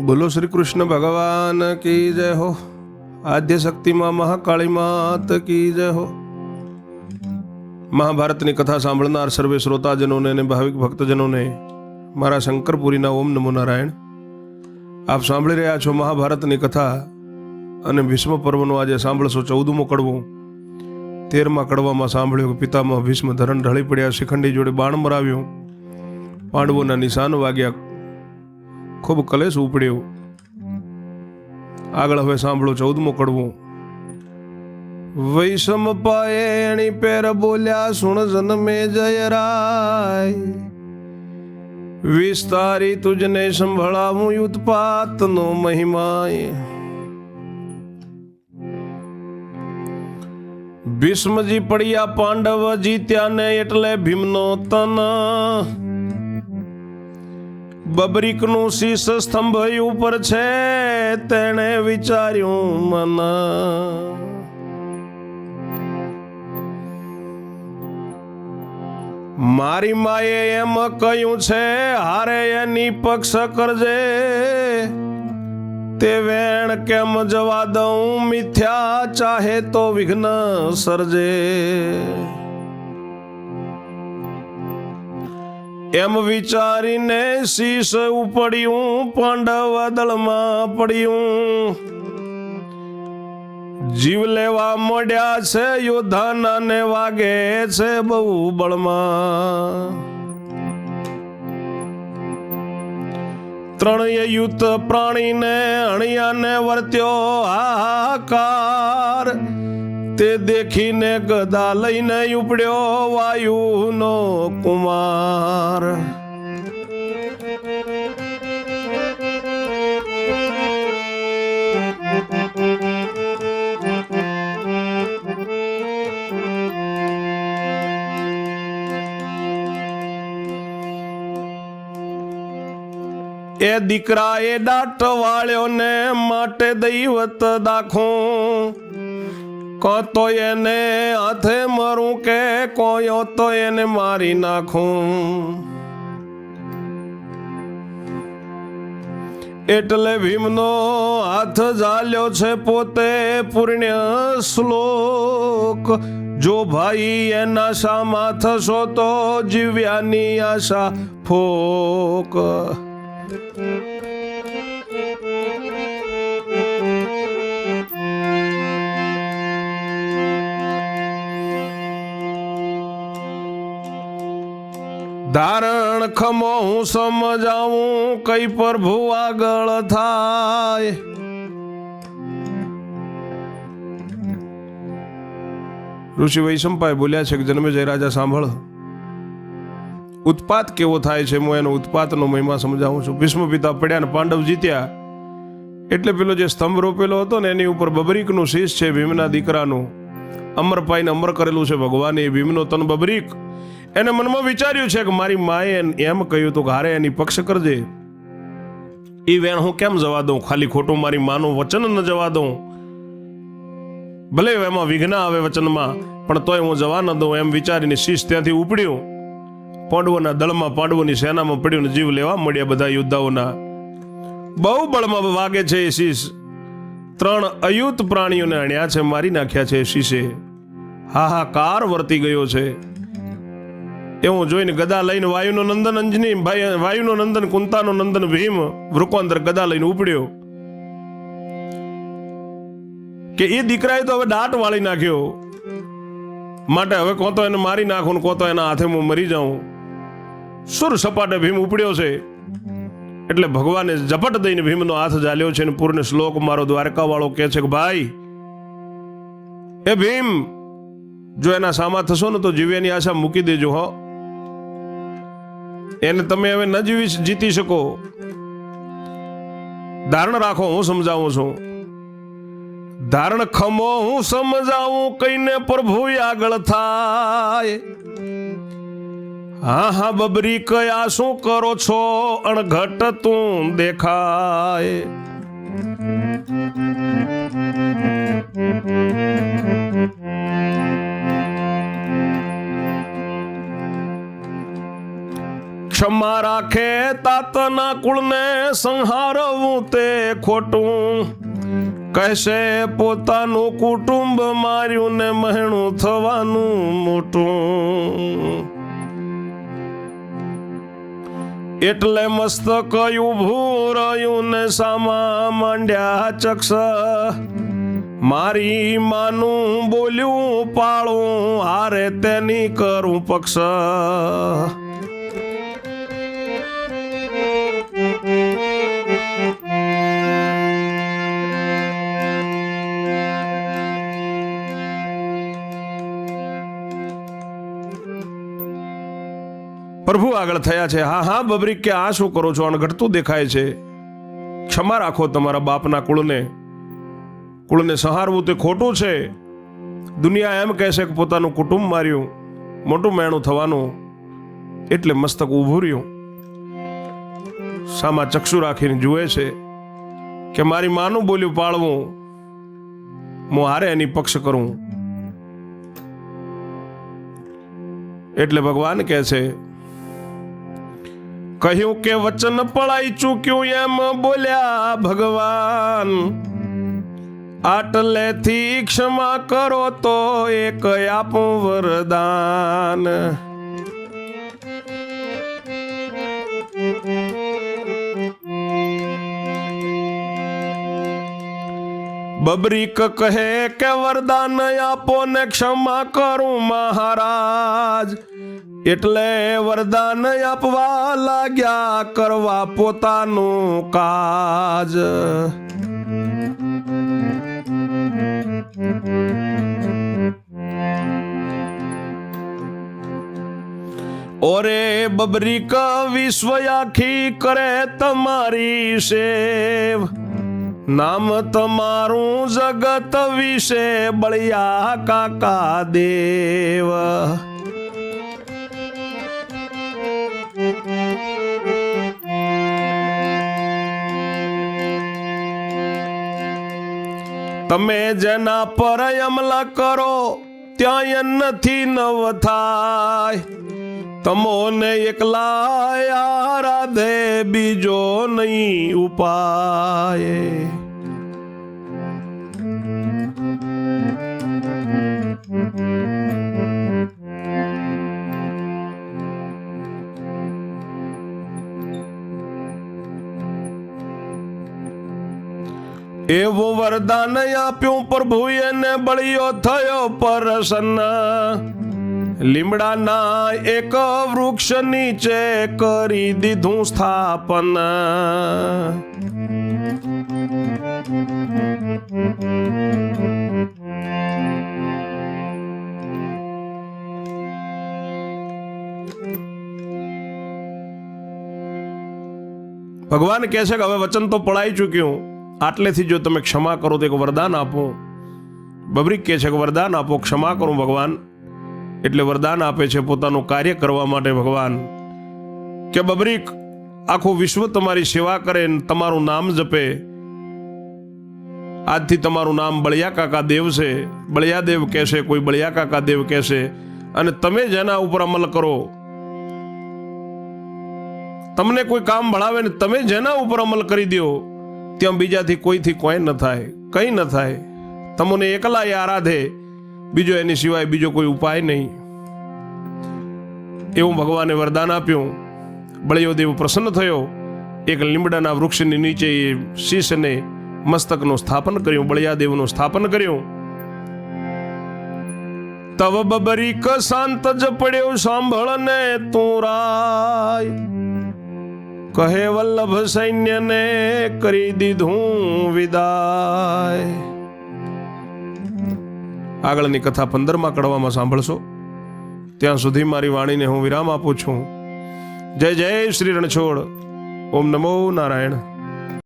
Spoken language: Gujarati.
બોલો શ્રી કૃષ્ણ ભગવાન, કી જય હો? આદ્ય શક્તિમાં મહાકાળી માત કી જય હો? મહાભારતની કથા સાંભળનાર સર્વે શ્રોતાજનોને અને ભાવિક ભક્તજનોને મારા શંકરપુરીના ઓમ નમો નારાયણ. આપ સાંભળી રહ્યા છો મહાભારતની કથા અને ભીષ્મ પર્વનો આજે સાંભળશો, ચૌદમો કડવો. તેરમા કડવામાં સાંભળ્યું કે પિતામાં ભીષ્મ ધરણ ઢળી પડ્યા, શિખંડી જોડે બાણ મરાવ્યું. પાંડવોના નિશાન વાગ્યા. ખૂબ કલેશ ઉપડ્યો. આગળ હવે સાંભળો, ચૌદમો કડવો. વૈષમ પાયે એણી પેર બોલ્યા, સુણ જન્મે જય રાય. વિસ્તારી તુજને સંભળાવું ઉત્પાતનો મહિમાય. ભીષ્મજી પડ્યા પાંડવ જીત્યા ને એટલે ભીમનો તન. બબરીકનું શીશ સ્તંભ ઉપર છે, તેણે વિચાર્યું મન. મારી માએ એમ કહ્યું છે, હારે એની પક્ષ કરજે. તે વેણ કેમ જવા દઉં, મિથ્યા ચાહે તો વિઘ્ન સર્જે. એમ વિચારીને શીશ ઉપડ્યું પાંડવ દળમાં પડ્યું. જીવ લેવા મોડ્યા છે યોદ્ધાના ને વાગે છે બહુ બળમાં. ત્રણેય યુત પ્રાણીને અણિયાને વર્ત્યો, હાહાકાર. દેખીને ગદા લઈને ઉપડ્યો વાયુનો કુમાર. એ દીકરા એ દાટ વાળ્યો ને માટે દૈવત દાખું. તો એને હાથે મરું કે કોયો તો એને મારી નાખું. એટલે ભીમનો હાથ ઝાલ્યો છે પોતે પુણ્ય શ્લોક. જો ભાઈ એના શામાં થશો તો જીવ્યાની આશા ફોક. ધારણ ખમો હું સમજાવું, કઈ પ્રભુ આગળ થાય. ઋષિ વૈશંપાએ બોલ્યા છે કે જન્મે જય રાજા, સાંભળ. ઉત્પાત કેવો થાય છે, હું એનો ઉત્પાતનો મહિમા સમજાવું છું. ભીષ્મ પિતા પડ્યા ને પાંડવ જીત્યા. એટલે પેલો જે સ્તંભ રોપેલો હતો ને, એની ઉપર બબરીકનું શીશ છે, ભીમના દીકરાનું. અમર પાઈને અમર કરેલું છે ભગવાને એ ભીમનો તન બબરીક. એને મનમાં વિચાર્યું છે કે મારી માએ એમ કહ્યું હતું કે હારે એની પક્ષ કરજે. એ વેણ હું કેમ જવા દઉં? ખાલી ખોટું મારી માનું વચન ન જવા દઉં. ભલે એમાં વિઘ્ન આવે વચનમાં, પણ તોય હું જવા ન દઉં એમ વિચારીને શીશ ત્યાંથી ઉપડ્યું. પાંડવોના દળમાં પાંડવોની સેનામાં પડ્યું જીવ લેવા મળ્યા બધા યોદ્ધાઓના. બહુ બળમાં વાગે છે એ શીશ. ત્રણ અયુત પ્રાણીઓને અણ્યા છે, મારી નાખ્યા છે શીશે. હાહાકાર વર્તી ગયો છે. એવું જોઈને ગદા લઈને વાયુનો નંદન અંજની, ભાઈ, વાયુનો નંદન, કુંતાનો નંદન ભીમ વૃકોંદર ગદા લઈને ઉપડ્યો. કે એ દીકરાએ તો હવે દાટ વાળી નાખ્યો. માટે હવે કોતો એને મારી નાખું કોતો એના હાથે હું મરી જાઉં. સુર સપાટે ભીમ ઉપડ્યો છે. એટલે ભગવાને ઝપટ દઈને ભીમનો હાથ ઝાલ્યો છે અને પૂર્ણ શ્લોક મારો દ્વારકા વાળો કહે છે કે ભાઈ એ ભીમ, જો એના સામા થશો ને તો જીવ્યાની આશા મૂકી દેજો, હો. એને તમે હવે ન જીતી શકો. ધારણ રાખો, હું સમજાવું છું. ધારણ ખમો, હું સમજાવું, કઈને પ્રભુ આગળ થાય. હા હા, બબરી કયા શું કરો છો? અણઘટ તું દેખાય. ક્ષમા રાખે તાતના કુળને સંહારવું તે ખોટું. કહેશે પોતાનું કુટુંબ માર્યું ને મહેણું થવાનું મોટું. એટલે મસ્તક ભૂ રહ્યું ને સામા માંડ્યા ચક્ષ. મારી માનું બોલ્યું, પાળું, હારે તેની કરું પક્ષ. પ્રભુ આગળ થયા છે. હા હા બબરીક કે આ શું કરો છો? અને ઘટતું દેખાય છે. ક્ષમા રાખો તમારા બાપના કુળને. કુળને સહારવું તે ખોટું છે. દુનિયા એમ કહેશે કે પોતાનું કુટુંબ માર્યું, મોટું મેણું થવાનું, એટલે મસ્તક ઊભું રહ્યું. સામા ચક્ષુ રાખીને જુએ છે કે મારી માનું બોલ્યું પાળવું, હું હારે એની પક્ષ કરું. એટલે ભગવાન કહે છે કહ્યું કે વચન પળાઈ ચૂક્યું એમ બોલ્યા ભગવાન. આટલેથી ક્ષમા કરો તો એક આપું વરદાન. બબરીક કહે કે વરદાન આપો ને ક્ષમા કરું મહારાજ. એટલે વરદાન આપવા લાગ્યા કરવા પોતાનું કાજ. ઓરે બબરીક વિશ્વ આખી કરે તમારી સેવ. નામ તમારું જગત વિશે બળિયા કાકા દેવ. તમે જેના પર અમલા કરો, ત્યાં નથી નવ થાય. તમોને એકલા આરાધે બીજો નહીં ઉપાય. એવું વરદાન આપ્યું પ્રભુએ ને બળિયો થયો પરસન્ન. લીમડાના એક વૃક્ષ નીચે કરી દીધું સ્થાપન. ભગવાન કહે છે કે હવે વચન તો પડાઈ ચૂક્યું. આટલેથી જો તમે ક્ષમા કરો તો એક વરદાન આપો. બબરીક કહે છે કે વરદાન આપો, ક્ષમા કરું ભગવાન. એટલે વરદાન આપે છે પોતાનું કાર્ય કરવા માટે ભગવાન. કે બબરીક, આખું વિશ્વ તમારી સેવા કરે તમારું નામ જપે. આજથી તમારું નામ બળિયા કાકા દેવ છે. બળિયા દેવ કહેશે, કોઈ બળિયા કાકા દેવ કહેશે. અને તમે જેના ઉપર અમલ કરો. તમને કોઈ કામ ભણાવે ને તમે જેના ઉપર અમલ કરી દો. ત્યાં બીજાથી કોઈથી કોઈ ન થાય, કંઈ ન થાય. તમને એકલા આરાધે. બીજો એની સિવાય બીજો કોઈ ઉપાય નહીં. એવું ભગવાને વરદાન આપ્યું. બળિયો દેવ પ્રસન્ન થયો. એક લીમડાના વૃક્ષની નીચે એ શીશને મસ્તકનું સ્થાપન કર્યું બળિયાદેવનું સ્થાપન કર્યું. તવ બબરીક શાંત જ પડ્યો, સાંભળને તું રાય. કહે વલ્લભ સૈન્યને કરી દીધું વિદાય. આગળની કથા પંદરમાં કડવામાં સાંભળશો. ત્યાં સુધી મારી વાણીને હું વિરામ આપું છું. જય જય શ્રી રણછોડ. ઓમ નમો નારાયણ.